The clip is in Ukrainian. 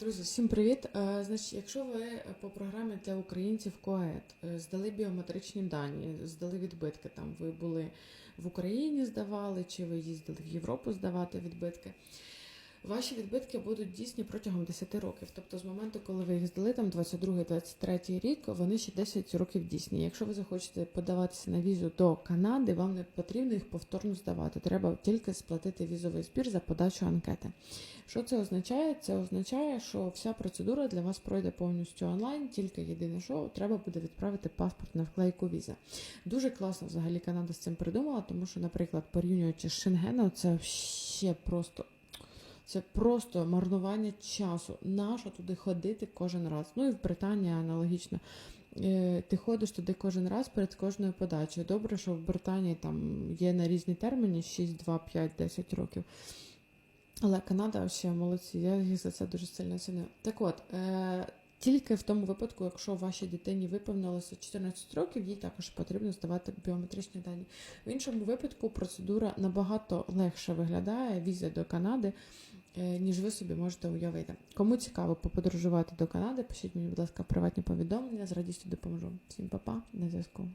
Друзі, всім привіт. Е, Значить, якщо ви по програмі для українців КОЕД е, здали біометричні дані, здали відбитки, там ви були в Україні, здавали, чи ви їздили в Європу здавати відбитки. Ваші відбитки будуть дійсні протягом 10 років. Тобто з моменту, коли ви їх здали, там 22-23 рік, вони ще 10 років дійсні. Якщо ви захочете подаватися на візу до Канади, вам не потрібно їх повторно здавати. Треба тільки сплатити візовий збір за подачу анкети. Що це означає? Це означає, що вся процедура для вас пройде повністю онлайн, тільки єдине, що треба буде відправити паспорт на вклейку віза. Дуже класно взагалі Канада з цим придумала, тому що, наприклад, порівнюючи з Шенгеном, це ще просто. Це просто марнування часу. Нащо туди ходити кожен раз? Ну і в Британії аналогічно. Е, Ти ходиш туди кожен раз перед кожною подачею. Добре, що в Британії там є на різні терміни 6, 2, 5, 10 років. Але Канада ще молодці, я їх за це дуже сильно ціную. Так от, е, тільки в тому випадку, якщо вашій дитині виповнилося 14 років, їй також потрібно здавати біометричні дані. В іншому випадку процедура набагато легше виглядає віза до Канади, ніж ви собі можете уявити. Кому цікаво поподорожувати до Канади, пишіть мені, будь ласка, приватні повідомлення, з радістю допоможу. Всім па-па, на зв'язку.